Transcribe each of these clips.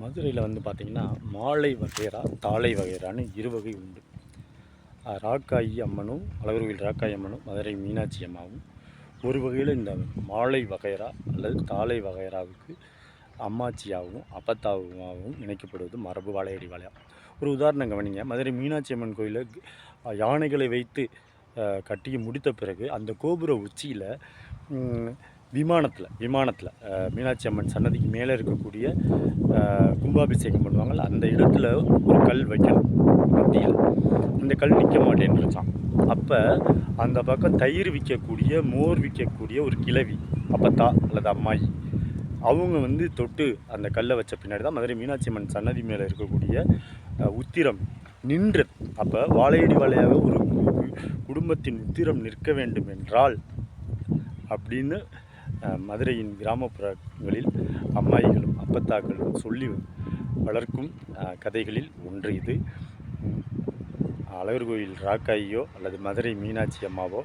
மதுரையில் வந்து பார்த்திங்கன்னா மாலை வகைரா தாளை வகைரான்னு இரு வகை உண்டு. ராக்காயி அம்மனும் அழகர்வில் ராக்காயி அம்மனும் மதுரை மீனாட்சி அம்மாவும். ஒரு வகையில் இந்த மாலை வகைரா அல்லது தாளை வகைராவுக்கு அம்மாச்சியாகவும் அப்பத்தாவுமாகவும் இணைக்கப்படுவது மரபு வாழையடி வாழையா ஒரு உதாரணம் கவனிங்க. மதுரை மீனாட்சி அம்மன் கோயிலில் யானைகளை வைத்து கட்டி முடித்த பிறகு அந்த கோபுர உச்சியில் விமானத்தில் விமானத்தில் மீனாட்சி அம்மன் சன்னதிக்கு மேலே இருக்கக்கூடிய கும்பாபிஷேகம் பண்ணுவாங்கள்ல அந்த இடத்துல ஒரு கல் வைக்கணும் மத்தியில் அந்த கல் நிற்க மாட்டேன்னுச்சான் அப்போ அந்த பக்கம் தயிர் விற்கக்கூடிய மோர் விற்கக்கூடிய ஒரு கிழவி அப்பத்தா அல்லது அம்மாயி அவங்க வந்து தொட்டு அந்த கல்லை வச்ச பின்னாடி தான் மதுரை மீனாட்சி அம்மன் சன்னதி மேலே இருக்கக்கூடிய உத்திரம் நின்று அப்போ வாழையடி வாழையாக ஒரு குடும்பத்தின் உத்திரம் நிற்க வேண்டும் என்றால் அப்படின்னு மதுரையின் கிராமப்புறங்களில் அம்மாயிகளும் அப்பத்தாக்களும் சொல்லி வளர்க்கும் கதைகளில் ஒன்று இது. அழகர் கோயில் ராக்காயியோ அல்லது மதுரை மீனாட்சி அம்மாவோ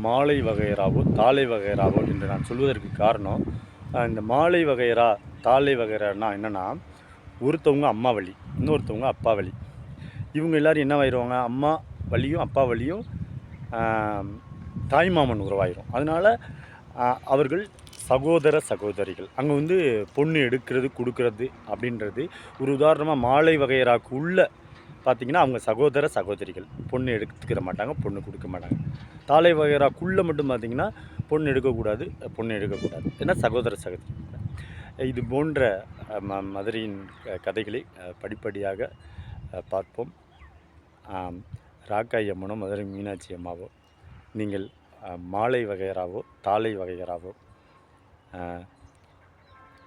மாலை வகையராவோ தாளை வகையராவோ என்று நான் சொல்வதற்கு காரணம் இந்த மாலை வகையரா தாளை வகையரானா என்னென்னா ஒருத்தவங்க அம்மா வழி இன்னொருத்தவங்க அப்பா வழி. இவங்க எல்லாரும் ஆயிடுவாங்க அம்மா வழியும் அப்பா வழியும் தாய்மாமன் உறவாயிரும் அதனால் அவர்கள் சகோதர சகோதரிகள். அங்கே வந்து பொண்ணு எடுக்கிறது கொடுக்கறது அப்படின்றது ஒரு உதாரணமாக மாலை வகையராக்கு உள்ள பார்த்திங்கன்னா அவங்க சகோதர சகோதரிகள். பொண்ணு எடுத்துக்கிற மாட்டாங்க பொண்ணு கொடுக்க மாட்டாங்க. தாலை வகையராக்குள்ளே மட்டும் பார்த்திங்கன்னா பொண்ணு எடுக்கக்கூடாது பொண்ணு எடுக்கக்கூடாது. ஏன்னா சகோதர சகோதரி இது போன்ற ம மதுரையின் கதைகளை படிப்படியாக பார்ப்போம். ராக்காய் அம்மனோ மதுரை மீனாட்சி அம்மாவோ நீங்கள் மாலை வகையராவோ தாளை வகையராவோ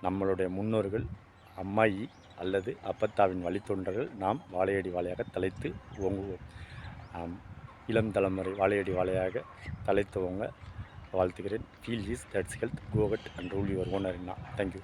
நம்மளுடைய முன்னோர்கள் அம்மாயி அல்லது அப்பத்தாவின் வழித்தொண்டர்கள் நாம் வாழையடி வாழையாக தலைத்து ஓங்குவோம். இளம் தலைமுறை வாழையடி வாழையாக தலைத்தவங்க வாழ்த்துகிறேன். ஃபீல் இஸ் தட்ஸ் ஹெல்த் கோகட் அண்ட் ரூல் யுவர் ஓனர் என்ன தேங்க்யூ